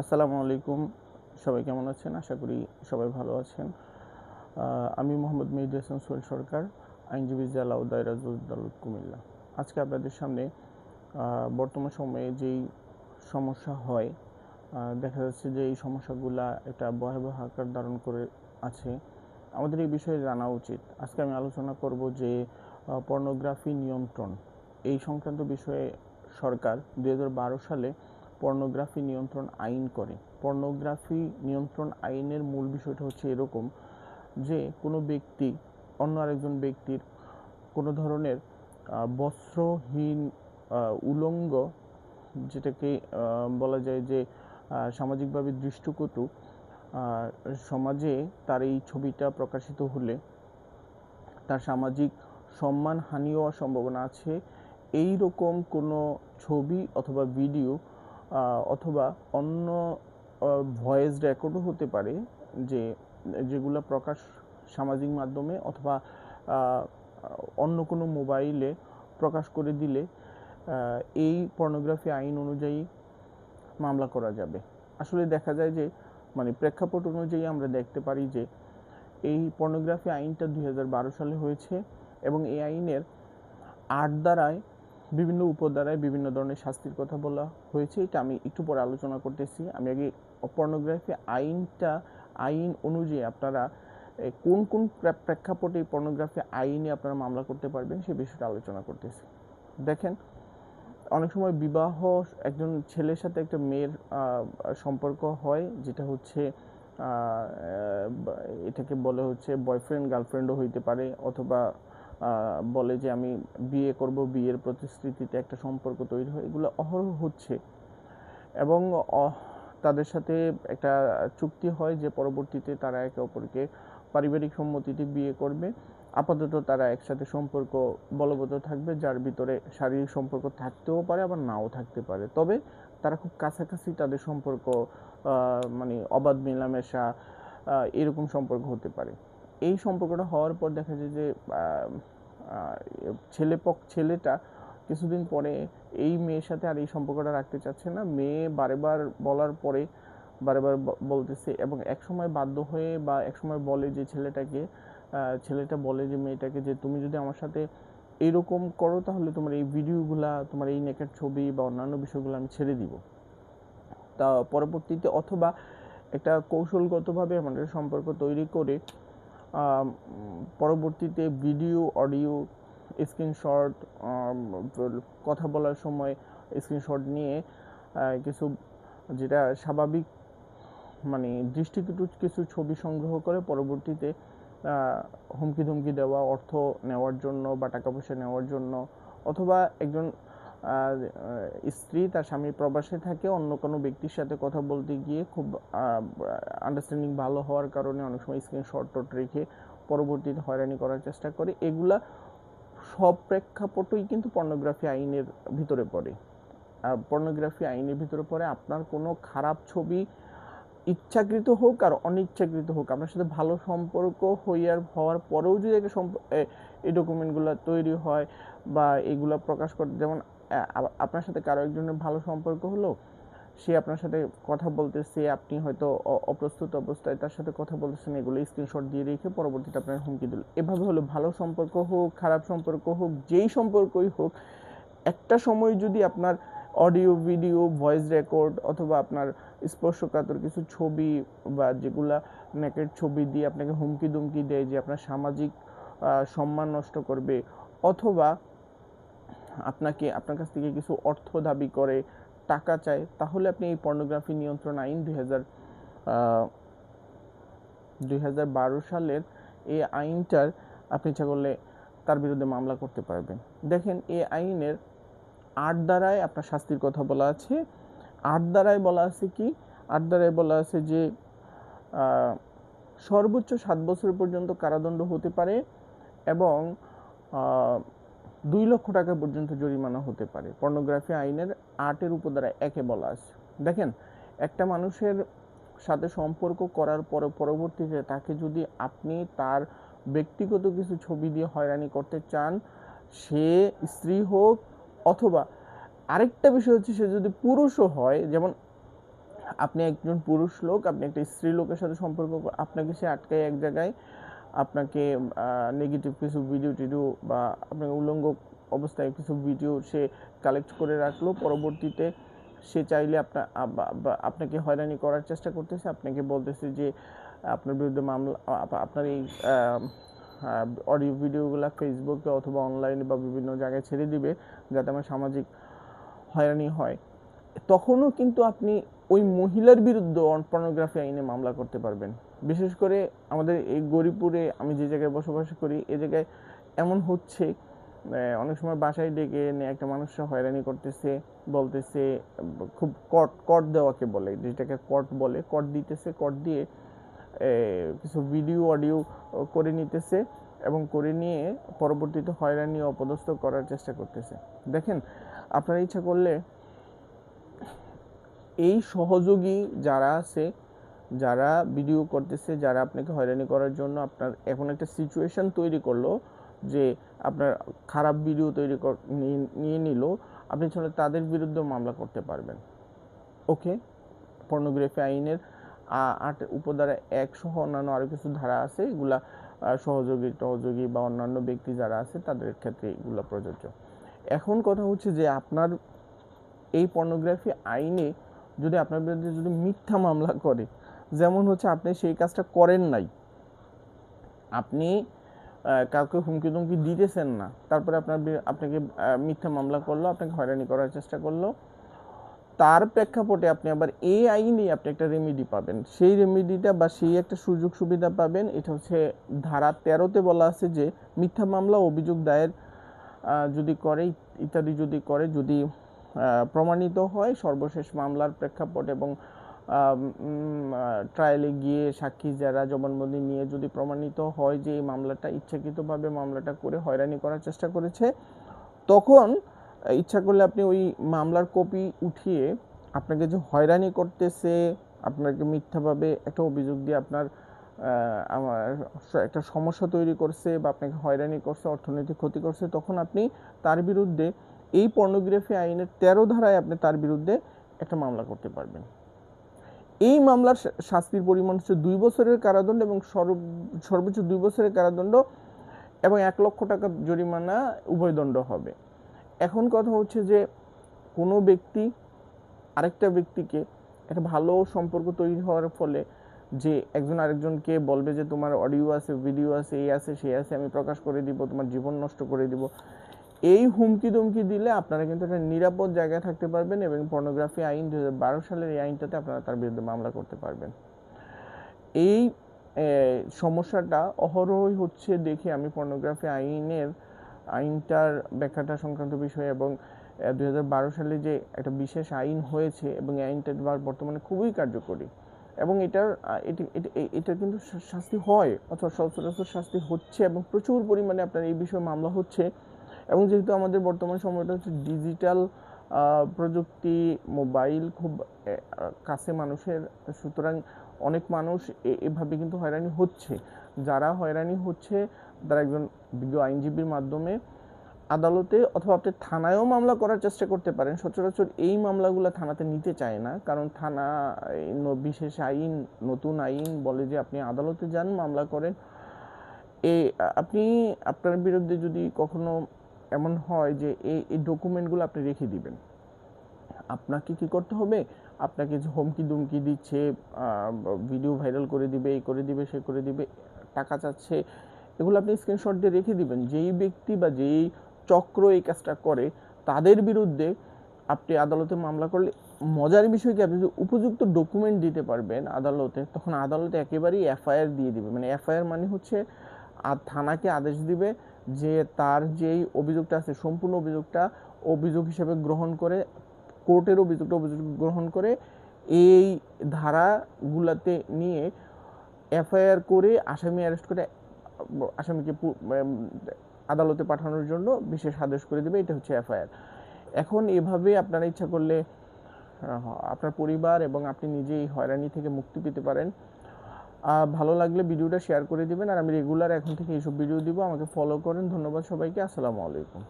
আসসালামু আলাইকুম। সবাই কেমন আছেন? আশা করি সবাই ভালো আছেন। আমি মোহাম্মদ মেহিদ হাসান সোহেল সরকার, আইনজীবী জেলা ও দায়রা কুমিল্লা। আজকে আপনাদের সামনে বর্তমান সময়ে যেই সমস্যা হয় দেখা যাচ্ছে যে এই সমস্যাগুলা একটা ভয়াবহ আকার ধারণ করে আছে। আমাদের এই বিষয়ে জানা উচিত। আজকে আমি আলোচনা করব যে পর্নোগ্রাফি নিয়ন্ত্রণ। এই সংক্রান্ত বিষয়ে সরকার দু হাজার বারো সালে পর্নোগ্রাফি নিয়ন্ত্রণ আইন করে। পর্নোগ্রাফি নিয়ন্ত্রণ আইনের মূল বিষয়টা হচ্ছে এরকম যে, কোনো ব্যক্তি, অন্য আরেকজন ব্যক্তির কোনো ধরনের বস্ত্রহীন উলঙ্গ, যেটাকে বলা যায় যে সামাজিকভাবে দৃষ্টকটু সমাজে তার এই ছবিটা প্রকাশিত হলে তার সামাজিক সম্মান হানি হওয়ার সম্ভাবনা আছে। এই রকম কোনো ছবি অথবা ভিডিও অথবা অন্য ভয়েস রেকর্ডও হতে পারে যে, যেগুলো প্রকাশ সামাজিক মাধ্যমে অথবা অন্য কোনো মোবাইলে প্রকাশ করে দিলে এই পর্নোগ্রাফি আইন অনুযায়ী মামলা করা যাবে। আসলে দেখা যায় যে মানে প্রেক্ষাপট অনুযায়ী আমরা দেখতে পারি যে, এই পর্নোগ্রাফি আইনটা দু হাজার বারো সালে হয়েছে এবং এই আইনের আট দ্বারায় বিভিন্ন উপদ্বারায় বিভিন্ন ধরনের শাস্তির কথা বলা হয়েছে। এটা আমি একটু পরে আলোচনা করতেছি। আমি আগে পর্নোগ্রাফি আইনটা, আইন অনুযায়ী আপনারা কোন কোন প্রেক্ষাপটে পর্নোগ্রাফি আইনে আপনারা মামলা করতে পারবেন সে বিষয়টা আলোচনা করতেছি। দেখেন, অনেক সময় বিবাহ একজন ছেলের সাথে একটা মেয়ের সম্পর্ক হয়, যেটা হচ্ছে এটাকে বলে হচ্ছে বয়ফ্রেন্ড গার্লফ্রেন্ডও হইতে পারে, অথবা বলে যে আমি বিয়ে করব, বিয়ের প্রতিশ্রুতিতে একটা সম্পর্ক তৈরি হয়, এগুলো অহরহ হচ্ছে। এবং তাদের সাথে একটা চুক্তি হয় যে পরবর্তীতে তারা একে অপরকে পারিবারিক সম্মতিতে বিয়ে করবে। আপাতত তারা একসাথে সম্পর্ক বলবৎ থাকবে, যার ভিতরে শারীরিক সম্পর্ক থাকতেও পারে, আবার নাও থাকতে পারে। তবে তারা খুব কাছাকাছি তাদের সম্পর্ক মানে অবাধ মেলামেশা এরকম সম্পর্ক হতে পারে। এই সম্পর্কটা হওয়ার পর দেখা যায় যে ছেলে পক্ষ ছেলেটা কিছুদিন পরে এই মেয়ের সাথে আর এই সম্পর্কটা রাখতে চাচ্ছে না। মেয়ে বারেবার বলার পরে বারেবার বলতেছে এবং একসময় বাধ্য হয়ে বা একসময় বলে যে ছেলেটাকে ছেলেটা বলে যে মেয়েটাকে যে তুমি যদি আমার সাথে এরকম করো তাহলে তোমার এই ভিডিওগুলা, তোমার এই নেকের ছবি বা অন্যান্য বিষয়গুলো আমি ছেড়ে দিব। তা পরবর্তীতে অথবা একটা কৌশলগতভাবে আমাদের সম্পর্ক তৈরি করে পরবর্তীতে ভিডিও, অডিও, স্ক্রিনশট কথা বলার সময় স্ক্রিনশট নিয়ে কিছু যেটা স্বাভাবিক মানে দৃষ্টিকটু কিছু ছবি সংগ্রহ করে পরবর্তীতে হুমকি ধুমকি দেওয়া, অর্থ নেওয়ার জন্য বা টাকা পয়সা নেওয়ার জন্য, অথবা একজন স্ত্রী তার স্বামী প্রবাসে থাকে, অন্য কোনো ব্যক্তির সাথে কথা বলতে গিয়ে খুব আন্ডারস্ট্যান্ডিং ভালো হওয়ার কারণে অনেক সময় স্ক্রিনশট টট রেখে পরবর্তীতে হয়রানি করার চেষ্টা করে। এগুলা সব প্রেক্ষাপটই কিন্তু পর্নোগ্রাফি আইনের ভিতরে পড়ে। পর্নোগ্রাফি আইনের ভিতরে পড়ে, আপনার কোনো খারাপ ছবি ইচ্ছাকৃত হোক আর অনিচ্ছাকৃত হোক, আপনার সাথে ভালো সম্পর্ক হইয়ার হওয়ার পরেও যদি একটা এই ডকুমেন্টগুলো তৈরি হয় বা এগুলো প্রকাশ করতে যেমন আপনার সাথে কারও একজনের ভালো সম্পর্ক হলো, সে আপনার সাথে কথা বলতেছে, আপনি হয়তো অপ্রস্তুত অবস্থায় তার সাথে কথা বলতেছেন, এগুলো স্ক্রিনশট দিয়ে রেখে পরবর্তীতে আপনার হুমকি দিল। এভাবে হলো ভালো সম্পর্ক হোক, খারাপ সম্পর্ক হোক, যেই সম্পর্কই হোক, একটা সময় যদি আপনার অডিও ভিডিও ভয়েস রেকর্ড অথবা আপনার স্পর্শকাতর কিছু ছবি বা যেগুলা নেকের ছবি দিয়ে আপনাকে হুমকি দুমকি দেয় যে আপনার সামাজিক সম্মান নষ্ট করবে, অথবা আপনাকে আপনার কাছ থেকে কিছু অর্থ দাবি করে টাকা চায়, তাহলে আপনি এই পর্নোগ্রাফি নিয়ন্ত্রণ আইন দুই হাজার সালের এই আইনটার আপনি ইচ্ছা করলে তার বিরুদ্ধে মামলা করতে পারবেন। দেখেন, এই আইনের আট দ্বারায় আপনার শাস্তির কথা বলা আছে। আট দ্বারায় বলা আছে কি? আট দ্বারায় বলা আছে যে সর্বোচ্চ সাত বছর পর্যন্ত কারাদণ্ড হতে পারে এবং দুই লক্ষ টাকা পর্যন্ত জরিমানা হতে পারে। পর্নোগ্রাফি আইনের আটের উপদ্বারা একে বলা আছে। দেখেন, একটা মানুষের সাথে সম্পর্ক করার পরে পরবর্তীতে তাকে যদি আপনি তার ব্যক্তিগত কিছু ছবি দিয়ে হয়রানি করতে চান, সে স্ত্রী হোক অথবা আরেকটা বিষয় হচ্ছে সে যদি পুরুষও হয়, যেমন আপনি একজন পুরুষ লোক, আপনি একটা স্ত্রী লোকের সাথে সম্পর্ক আপনাকে সে আটকায় এক জায়গায় আপনাকে নেগেটিভ কিছু ভিডিও টিডিও বা আপনাকে উলঙ্গ অবস্থায় কিছু ভিডিও সে কালেক্ট করে রাখল। পরবর্তীতে সে চাইলে আপনার আপনাকে হয়রানি করার চেষ্টা করতেছে। আপনাকে বলতেছে যে, আপনার বিরুদ্ধে মামলা আপনার এই অডিও ভিডিওগুলো ফেসবুকে অথবা অনলাইনে বা বিভিন্ন জায়গায় ছেড়ে দিবে যাতে আমার সামাজিক হয়রানি হয়। তখনও কিন্তু আপনি ওই মহিলার বিরুদ্ধে পর্নোগ্রাফি আইনে মামলা করতে পারবেন। বিশেষ করে আমাদের এই গরিপুরে আমি যে জায়গায় বসবাস করি, এ জায়গায় এমন হচ্ছে অনেক সময় বাসায় ডেকে এনে একটা মানুষকে হয়রানি করতেছে, বলতেছে, খুব কট কট দেওয়াকে বলে, যেটাকে কট বলে কট দিতেছে কট দিয়ে কিছু ভিডিও অডিও করে নিতেছে এবং করে নিয়ে পরবর্তীতে হয়রানি অপদস্থ করার চেষ্টা করতেছে। দেখেন, আপনারা ইচ্ছা করলে এই সহযোগী যারা আছে যারা ভিডিও করতেছে, যারা আপনাকে হয়রানি করার জন্য আপনার এখন একটা সিচুয়েশন তৈরি করল যে আপনার খারাপ ভিডিও তৈরি নিয়ে- নিল, আপনি চাইলে তাদের বিরুদ্ধে মামলা করতে পারবেন। ওকে পর্নোগ্রাফি আইনের আট উপধারা এক সহ অন্যান্য আরও কিছু ধারা আছে, এগুলা সহযোগী, টহযোগী বা অন্যান্য ব্যক্তি যারা আছে, তাদের ক্ষেত্রে এগুলো প্রযোজ্য। এখন কথা হচ্ছে যে আপনার এই পর্নোগ্রাফি আইনে যদি আপনার বিরুদ্ধে যদি মিথ্যা মামলা করে যেমন হচ্ছে আপনি সেই কাজটা করেন নাই। আপনি কাউকে হুমকি তুমকি দিতেছেন না। তারপরে আপনার আপনাকে মিথ্যা মামলা করল, আপনাকে হয়রানি করার চেষ্টা করল। তার প্রেক্ষাপটে আপনি আবার এই আইনেই আপনি একটা রেমিডি পাবেন। সেই রেমিডিটা বা সেই একটা সুযোগ সুবিধা পাবেন। এটা হচ্ছে ধারা তেরোতে বলা আছে যে, মিথ্যা মামলা অভিযোগ দায়ের যদি করে, ইত্যাদি যদি করে, যদি প্রমাণিত হয়, সর্বশেষ মামলার প্রেক্ষাপট এবং ট্রায়ালে গিয়ে সাক্ষী যারা জবানবন্দি নিয়ে যদি প্রমাণিত হয় যে এই মামলাটা ইচ্ছাকৃতভাবে মামলাটা করে হয়রানি করার চেষ্টা করেছে, তখন ইচ্ছা করলে আপনি ওই মামলার কপি উঠিয়ে আপনাকে যে হয়রানি করতেছে, আপনাকে মিথ্যাভাবে একটা অভিযোগ দিয়ে আপনার আমার একটা সমস্যা তৈরি করছে বা আপনাকে হয়রানি করছে, অর্থনৈতিক ক্ষতি করছে, তখন আপনি তার বিরুদ্ধে এই পর্নোগ্রাফি আইনের তেরো ধারায় আপনি তার বিরুদ্ধে একটা মামলা করতে পারবেন। এই মামলার শাস্তির পরিমাণ হচ্ছে দুই বছরের কারাদণ্ড এবং সর্বোচ্চ দুই বছরের কারাদণ্ড এবং এক লক্ষ টাকা জরিমানা উভয় দণ্ড হবে। এখন কথা হচ্ছে যে কোনো ব্যক্তি, আরেকটা ব্যক্তিকে একটা ভালো সম্পর্ক তৈরি হওয়ার ফলে যে একজন আরেকজনকে বলবে যে তোমার অডিও আছে, ভিডিও আছে এই আছে সেই আছে, আমি প্রকাশ করে দিব, তোমার জীবন নষ্ট করে দিব এই হুমকি দুমকি দিলে আপনারা কিন্তু একটা নিরাপদ জায়গায় থাকতে পারবেন এবং পর্নোগ্রাফি আইন দুহাজার বারো সালের এই আইনটাতে আপনারা তার বিরুদ্ধে মামলা করতে পারবেন। এই সমস্যাটা অহরহই হচ্ছে দেখে আমি পর্নোগ্রাফি আইনের, আইনটার ব্যাখ্যাটা সংক্রান্ত বিষয় এবং দুই হাজার বারো সালে যে একটা বিশেষ আইন হয়েছে এবং এই আইনটা বার- বর্তমানে খুবই কার্যকরী এবং এটার এটি কিন্তু শাস্তি হয় অথবা সচরাচর শাস্তি হচ্ছে এবং প্রচুর পরিমাণে আপনার এই বিষয়ে মামলা হচ্ছে। এবং যেহেতু আমাদের বর্তমান সময়টা হচ্ছে ডিজিটাল প্রযুক্তি মোবাইল খুব কাছে মানুষের, সুতরাং অনেক মানুষ এভাবে কিন্তু হয়রানি হচ্ছে। যারা হয়রানি হচ্ছে, তারা একজন বিজ্ঞ আইনজীবীর মাধ্যমে আদালতে অথবা আপনি থানায়ও মামলা করার চেষ্টা করতে পারেন। সচরাচর এই মামলাগুলো থানাতে নিতে চায় না। কারণ থানা বিশেষ আইন, নতুন আইন বলে যে আপনি আদালতে যান, মামলা করেন। এ, আপনি, আপনার বিরুদ্ধে যদি কখনো এমন হয় যে এই এই ডকুমেন্টগুলো আপনি রেখে দিবেন। আপনাকে কি করতে হবে? আপনাকে যে হুমকি দুমকি দিচ্ছে ভিডিও ভাইরাল করে দিবে, এই করে দিবে, সে করে দিবে, টাকা চাচ্ছে, এগুলো আপনি স্ক্রিনশট দিয়ে রেখে দিবেন। যেই ব্যক্তি বা যেই চক্র এই কাজটা করে, তাদের বিরুদ্ধে আপনি আদালতে মামলা করলে মজার বিষয় কি, আপনি যদি উপযুক্ত ডকুমেন্ট দিতে পারবেন আদালতে, তখন আদালতে একেবারেই এফআইআর দিয়ে দিবে। মানে এফআইআর মানে হচ্ছে আর থানাকে আদেশ দিবে যে তার যেই অভিযোগটা আছে, সম্পূর্ণ অভিযোগটা অভিযোগ হিসেবে গ্রহণ করে, কোর্টের অভিযোগটা অভিযোগ গ্রহণ করে, এই ধারাগুলাতে নিয়ে এফআইআর করে আসামি অ্যারেস্ট করে, আসামিকে আদালতে পাঠানোর জন্য বিশেষ আদেশ করে দেবে, এটা হচ্ছে এফআইআর। এখন এভাবে আপনারা ইচ্ছা করলে আপনার পরিবার এবং আপনি নিজেই হয়রানি থেকে মুক্তি পেতে পারেন। ভালো লাগলে ভিডিওটা শেয়ার করে দিবেন আর আমি রেগুলার এখন থেকে এইসব ভিডিও দিব। আমাকে ফলো করেন। ধন্যবাদ সবাইকে। আসসালামু আলাইকুম।